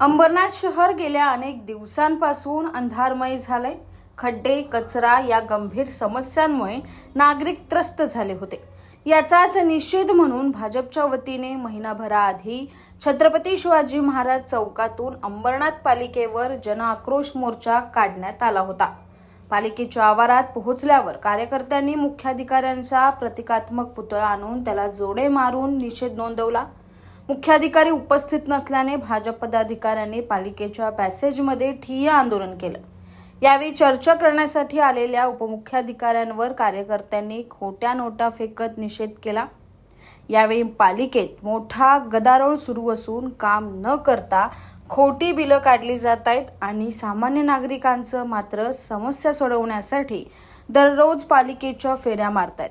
अंबरनाथ शहर गेल्या अनेक दिवसांपासून अंधारमय झालंय. खड्डे कचरा या गंभीर समस्यांमुळे नागरिक त्रस्त झाले होते. याचाच निषेध म्हणून भाजपच्या वतीने महिनाभराआधी छत्रपती शिवाजी महाराज चौकातून अंबरनाथ पालिकेवर जनआक्रोश मोर्चा काढण्यात आला होता. पालिकेच्या आवारात पोहोचल्यावर कार्यकर्त्यांनी मुख्याधिकाऱ्यांचा प्रतिकात्मक पुतळा आणून त्याला जोडे मारून निषेध नोंदवला. मुख्याधिकारी उपस्थित नसल्याने भाजप पदाधिकाऱ्यांनी पालिकेच्या पॅसेजमध्ये ठिय्या आंदोलन केलं. यावेळी चर्चा करण्यासाठी आलेल्या उपमुख्याधिकाऱ्यांवर कार्यकर्त्यांनी खोट्या नोटा फेकत निषेध केला. यावेळी पालिकेत मोठा गदारोळ सुरू असून काम न करता खोटी बिलं काढली जात आहेत आणि सामान्य नागरिकांचं मात्र समस्या सोडवण्यासाठी दररोज पालिकेच्या फेऱ्या मारतायत.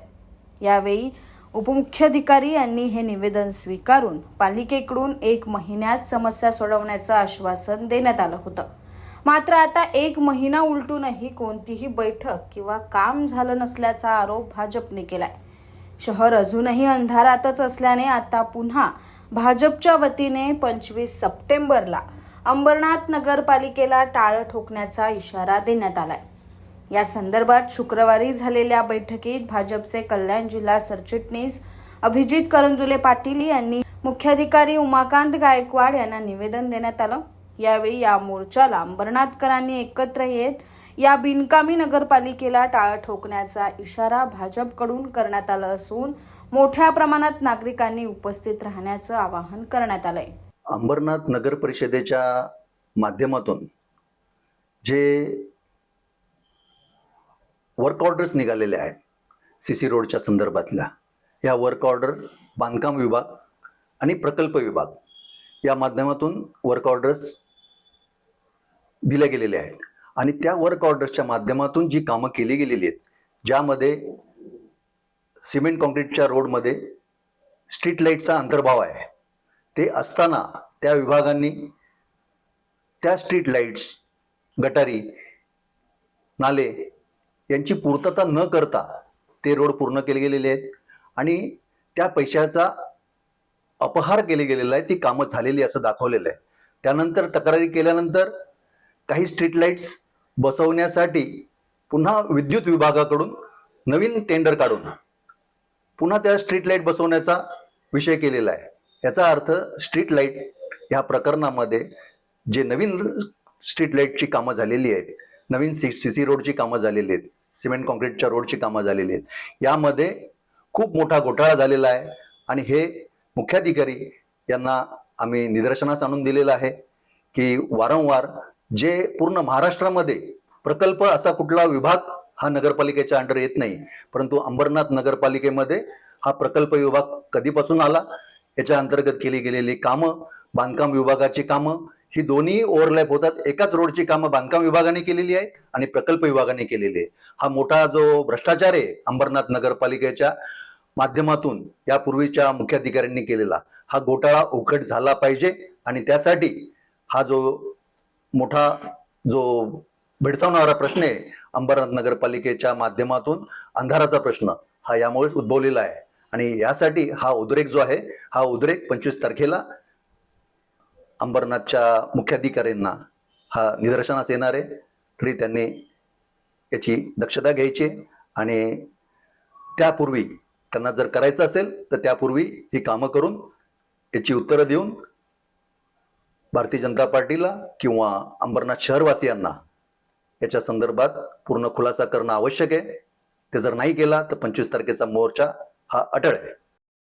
यावेळी उपमुख्याधिकारी यांनी हे निवेदन स्वीकारून पालिकेकडून एक महिन्यात समस्या सोडवण्याचं आश्वासन देण्यात आलं होतं. मात्र आता एक महिना उलटूनही कोणतीही बैठक किंवा काम झालं नसल्याचा आरोप भाजपने केलाय. शहर अजूनही अंधारातच असल्याने आता पुन्हा भाजपच्या वतीने पंचवीस सप्टेंबरला अंबरनाथ नगरपालिकेला टाळं ठोकण्याचा इशारा देण्यात आलाय. या संदर्भात शुक्रवारी झालेल्या बैठकीत भाजपचे कल्याण जिल्हा सरचिटणीस अभिजित करंजुले पाटील यांनी मुख्याधिकारी उमाकांत गायकवाड यांना निवेदन देण्यात आलं. यावेळी या मोर्चाला अंबरनाथकरांनी एकत्र येत या बिनकामी नगरपालिकेला टाळ ठोकण्याचा इशारा भाजपकडून करण्यात आला असून मोठ्या प्रमाणात नागरिकांनी उपस्थित राहण्याचं आवाहन करण्यात आलंय. अंबरनाथ नगर परिषदेच्या माध्यमातून जे वर्क ऑर्डर्स निघालेले आहेत. सी सी रोडच्या संदर्भातल्या. या वर्क ऑर्डर बांधकाम विभाग आणि प्रकल्प विभाग या माध्यमातून वर्क ऑर्डर्स दिल्या गेलेल्या आहेत. आणि त्या वर्क ऑर्डर्सच्या माध्यमातून जी कामं केली गेलेली आहेत ज्यामध्ये सिमेंट कॉन्क्रीटच्या रोडमध्ये स्ट्रीट लाईटचा अंतर्भाव आहे. ते असताना त्या विभागांनी त्या स्ट्रीट लाईट्स गटारी नाले यांची पूर्तता न करता ते रोड पूर्ण केले गेलेले आहेत. आणि त्या पैशाचा अपहार केले गेलेला आहे. ती कामं झालेली असं दाखवलेलं आहे. त्यानंतर तक्रारी केल्यानंतर काही स्ट्रीट लाईट्स बसवण्यासाठी पुन्हा विद्युत विभागाकडून नवीन टेंडर काढून पुन्हा त्या स्ट्रीट लाइट बसवण्याचा विषय केलेला आहे. याचा अर्थ स्ट्रीट लाइट ह्या प्रकरणामध्ये जे नवीन स्ट्रीट लाईटची कामं झालेली आहेत नवीन सी सी सी रोडची कामं झालेली आहेत. सिमेंट कॉन्क्रीटच्या रोडची कामं झालेली आहेत. यामध्ये खूप मोठा घोटाळा झालेला आहे आणि हे मुख्याधिकारी यांना आम्ही निदर्शनास आणून दिलेलं आहे की वारंवार जे पूर्ण महाराष्ट्रामध्ये प्रकल्प असा कुठला विभाग हा नगरपालिकेच्या अंडर येत नाही परंतु अंबरनाथ नगरपालिकेमध्ये हा प्रकल्प विभाग कधीपासून आला? याच्या अंतर्गत केली गेलेली कामं बांधकाम विभागाची कामं ही दोन्ही ओव्हरलॅप होतात. एकाच रोडची कामं बांधकाम विभागाने केलेली आहेत आणि प्रकल्प विभागाने केलेली आहे हा मोठा जो भ्रष्टाचार आहे अंबरनाथ नगरपालिकेच्या माध्यमातून यापूर्वीच्या मुख्याधिकाऱ्यांनी केलेला हा घोटाळा उघड झाला पाहिजे आणि त्यासाठी हा जो मोठा जो भेडसावणारा प्रश्न आहे अंबरनाथ नगरपालिकेच्या माध्यमातून अंधाराचा प्रश्न हा यामुळेच उद्भवलेला आहे. आणि यासाठी हा उद्रेक जो आहे हा उद्रेक पंचवीस तारखेला अंबरनाथच्या मुख्याधिकाऱ्यांना हा निदर्शनास येणार आहे. तरी त्यांनी याची दक्षता घ्यायची आणि त्यापूर्वी त्यांना जर करायचं असेल तर त्यापूर्वी ही कामं करून याची उत्तरं देऊन भारतीय जनता पार्टीला किंवा अंबरनाथ शहरवासियांना याच्या संदर्भात पूर्ण खुलासा करणं आवश्यक आहे. ते जर नाही केला तर पंचवीस तारखेचा मोर्चा हा अटळ आहे.